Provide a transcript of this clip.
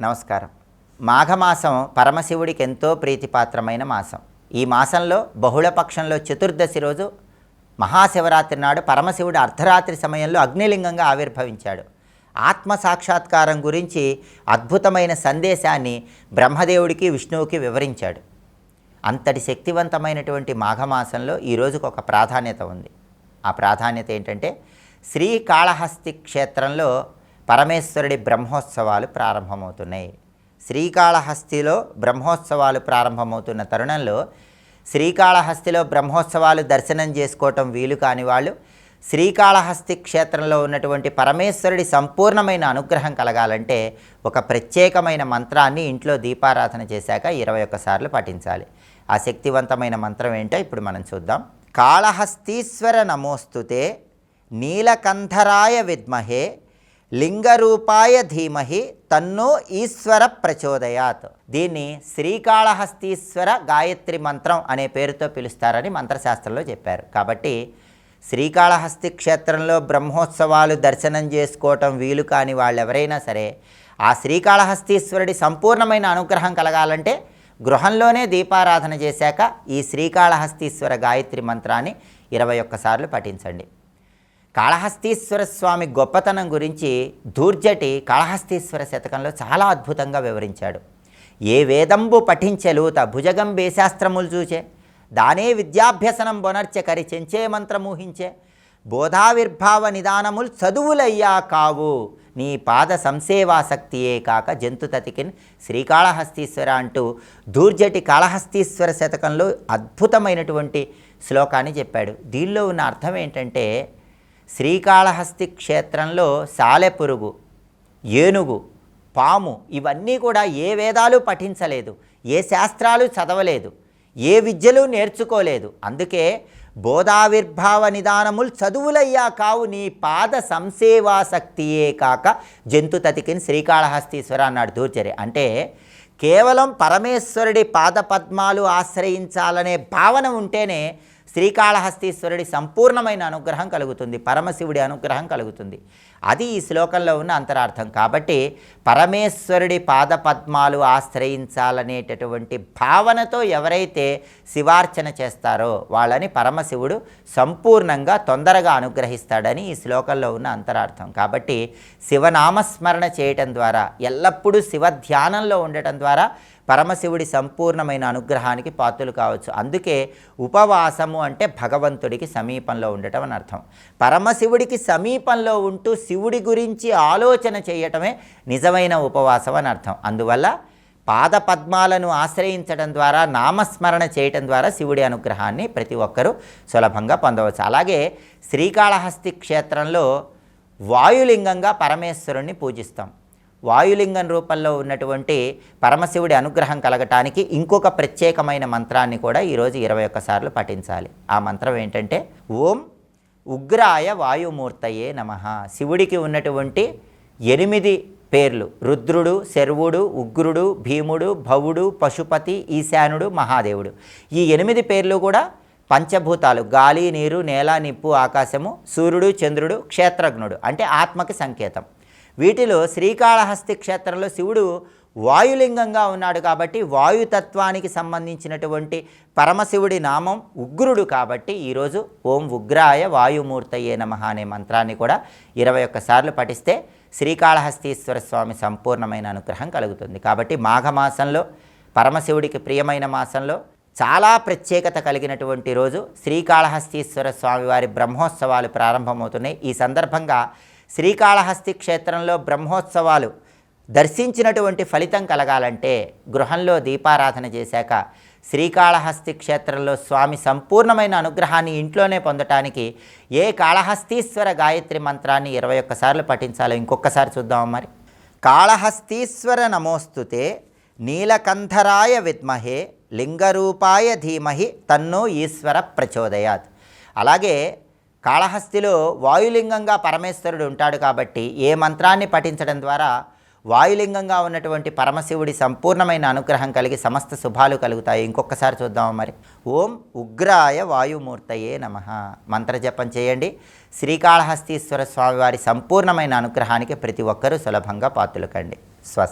నమస్కారం. మాఘమాసం పరమశివుడికి ఎంతో ప్రీతిపాత్రమైన మాసం. ఈ మాసంలో బహుళపక్షంలో చతుర్దశి రోజు మహాశివరాత్రి నాడు పరమశివుడు అర్ధరాత్రి సమయంలో అగ్నిలింగంగా ఆవిర్భవించాడు. ఆత్మ సాక్షాత్కారం గురించి అద్భుతమైన సందేశాన్ని బ్రహ్మదేవుడికి విష్ణువుకి వివరించాడు. అంతటి శక్తివంతమైనటువంటి మాఘమాసంలో ఈ రోజుకు ఒక ప్రాధాన్యత ఉంది. ఆ ప్రాధాన్యత ఏంటంటే శ్రీకాళహస్తి క్షేత్రంలో పరమేశ్వరుడి బ్రహ్మోత్సవాలు ప్రారంభమవుతున్నాయి. శ్రీకాళహస్తిలో బ్రహ్మోత్సవాలు ప్రారంభమవుతున్న తరుణంలో శ్రీకాళహస్తిలో బ్రహ్మోత్సవాలు దర్శనం చేసుకోవటం వీలు కాని వాళ్ళు శ్రీకాళహస్తి క్షేత్రంలో ఉన్నటువంటి పరమేశ్వరుడి సంపూర్ణమైన అనుగ్రహం కలగాలంటే ఒక ప్రత్యేకమైన మంత్రాన్ని ఇంట్లో దీపారాధన చేశాక ఇరవై ఒక్కసార్లు పఠించాలి. ఆ శక్తివంతమైన మంత్రం ఏంటో ఇప్పుడు మనం చూద్దాం. కాళహస్తీశ్వర నమోస్తుతే నీలకంధరాయ విద్మహే లింగరూపాయ ధీమహి తన్నో ఈశ్వర ప్రచోదయాత్. దీన్ని శ్రీకాళహస్తీశ్వర గాయత్రి మంత్రం అనే పేరుతో పిలుస్తారని మంత్రశాస్త్రంలో చెప్పారు. కాబట్టి శ్రీకాళహస్తి క్షేత్రంలో బ్రహ్మోత్సవాలు దర్శనం చేసుకోవటం వీలు కాని వాళ్ళు ఎవరైనా సరే ఆ శ్రీకాళహస్తీశ్వరుడి సంపూర్ణమైన అనుగ్రహం కలగాలంటే గృహంలోనే దీపారాధన చేశాక ఈ శ్రీకాళహస్తీశ్వర గాయత్రి మంత్రాన్ని ఇరవై ఒక్కసార్లు పఠించండి. కాళహస్తీశ్వర స్వామి గొప్పతనం గురించి దూర్జటి కాళహస్తీశ్వర శతకంలో చాలా అద్భుతంగా వివరించాడు. ఏ వేదంబు పఠించలూత భుజగం శాస్త్రములు చూచే దానే విద్యాభ్యసనం బొనర్చె కరి చెంచే మంత్రమూహించే బోధావిర్భావ నిదానములు చదువులయ్యా కావు నీ పాద సంసేవాసక్తియే కాక జంతుతతికిన్ శ్రీకాళహస్తీశ్వర అంటూ దూర్జటి కాళహస్తీశ్వర శతకంలో అద్భుతమైనటువంటి శ్లోకాన్ని చెప్పాడు. దీనిలో ఉన్న అర్థం ఏంటంటే శ్రీకాళహస్తి క్షేత్రంలో సాలెపురుగు ఏనుగు పాము ఇవన్నీ కూడా ఏ వేదాలు పఠించలేదు ఏ శాస్త్రాలు చదవలేదు ఏ విద్యలు నేర్చుకోలేదు. అందుకే బోధావిర్భావ నిదానములు చదువులయ్యా కావు నీ పాద సంసేవాసక్తియే కాక జంతు తతికిని శ్రీకాళహస్తీశ్వర అన్నాడు దూర్చరి అంటే కేవలం పరమేశ్వరుడి పాదపద్మాలు ఆశ్రయించాలనే భావన ఉంటేనే శ్రీకాళహస్తీశ్వరుడి సంపూర్ణమైన అనుగ్రహం కలుగుతుంది. పరమశివుడి అనుగ్రహం కలుగుతుంది. అది ఈ శ్లోకంలో ఉన్న అంతరార్థం. కాబట్టి పరమేశ్వరుడి పాదపద్మాలు ఆశ్రయించాలనేటటువంటి భావనతో ఎవరైతే శివార్చన చేస్తారో వాళ్ళని పరమశివుడు సంపూర్ణంగా తొందరగా అనుగ్రహిస్తాడని ఈ శ్లోకంలో ఉన్న అంతరార్థం. కాబట్టి శివనామస్మరణ చేయటం ద్వారా ఎల్లప్పుడూ శివ ధ్యానంలో ఉండటం ద్వారా పరమశివుడి సంపూర్ణమైన అనుగ్రహానికి పాత్రలు కావచ్చు. అందుకే ఉపవాసము అంటే భగవంతుడికి సమీపంలో ఉండటం అని అర్థం. పరమశివుడికి సమీపంలో ఉంటూ శివుడి గురించి ఆలోచన చేయటమే నిజమైన ఉపవాసం అని అర్థం. అందువల్ల పాద పద్మాలను ఆశ్రయించడం ద్వారా నామస్మరణ చేయటం ద్వారా శివుడి అనుగ్రహాన్ని ప్రతి ఒక్కరూ సులభంగా పొందవచ్చు. అలాగే శ్రీకాళహస్తి క్షేత్రంలో వాయులింగంగా పరమేశ్వరుణ్ణి పూజిస్తాం. వాయులింగం రూపంలో ఉన్నటువంటి పరమశివుడి అనుగ్రహం కలగటానికి ఇంకొక ప్రత్యేకమైన మంత్రాన్ని కూడా ఈరోజు ఇరవై ఒక్కసార్లు పఠించాలి. ఆ మంత్రం ఏంటంటే ఓం ఉగ్రాయ వాయుమూర్తయే నమ. శివుడికి ఉన్నటువంటి ఎనిమిది పేర్లు రుద్రుడు శర్వుడు ఉగ్రుడు భీముడు భవుడు పశుపతి ఈశానుడు మహాదేవుడు. ఈ ఎనిమిది పేర్లు కూడా పంచభూతాలు గాలి నీరు నేల నిప్పు ఆకాశము సూర్యుడు చంద్రుడు క్షేత్రజ్ఞుడు అంటే ఆత్మకి సంకేతం. వీటిలో శ్రీకాళహస్తి క్షేత్రంలో శివుడు వాయులింగంగా ఉన్నాడు కాబట్టి వాయుతత్వానికి సంబంధించినటువంటి పరమశివుడి నామం ఉగ్రుడు కాబట్టి ఈరోజు ఓం ఉగ్రాయ వాయుమూర్తయే నమ అనే మంత్రాన్ని కూడా ఇరవై ఒక్కసార్లు పఠిస్తే శ్రీకాళహస్తీశ్వర స్వామి సంపూర్ణమైన అనుగ్రహం కలుగుతుంది. కాబట్టి మాఘమాసంలో పరమశివుడికి ప్రియమైన మాసంలో చాలా ప్రత్యేకత కలిగినటువంటి రోజు శ్రీకాళహస్తీశ్వర స్వామివారి బ్రహ్మోత్సవాలు ప్రారంభమవుతున్నాయి. ఈ సందర్భంగా శ్రీకాళహస్తి క్షేత్రంలో బ్రహ్మోత్సవాలు దర్శించినటువంటి ఫలితం కలగాలంటే గృహంలో దీపారాధన చేశాక శ్రీకాళహస్తి క్షేత్రంలో స్వామి సంపూర్ణమైన అనుగ్రహాన్ని ఇంట్లోనే పొందటానికి ఏ కాళహస్తీశ్వర గాయత్రి మంత్రాన్ని ఇరవై ఒక్కసార్లు పఠించాలో ఇంకొకసారి చూద్దాం మరి. కాళహస్తీశ్వర నమోస్తుతే నీలకంధరాయ విద్మహే లింగరూపాయ ధీమహి తన్నో ఈశ్వర ప్రచోదయాత్. అలాగే కాళహస్తిలో వాయులింగంగా పరమేశ్వరుడు ఉంటాడు కాబట్టి ఏ మంత్రాన్ని పఠించడం ద్వారా వాయులింగంగా ఉన్నటువంటి పరమశివుడి సంపూర్ణమైన అనుగ్రహం కలిగి సమస్త శుభాలు కలుగుతాయి. ఇంకొకసారి చూద్దాం మరి. ఓం ఉగ్రాయ వాయుమూర్తయే నమ. మంత్రజపం చేయండి. శ్రీకాళహస్తీశ్వర స్వామివారి సంపూర్ణమైన అనుగ్రహానికి ప్రతి ఒక్కరూ సులభంగా పాత్రలు కండి. స్వస్తి.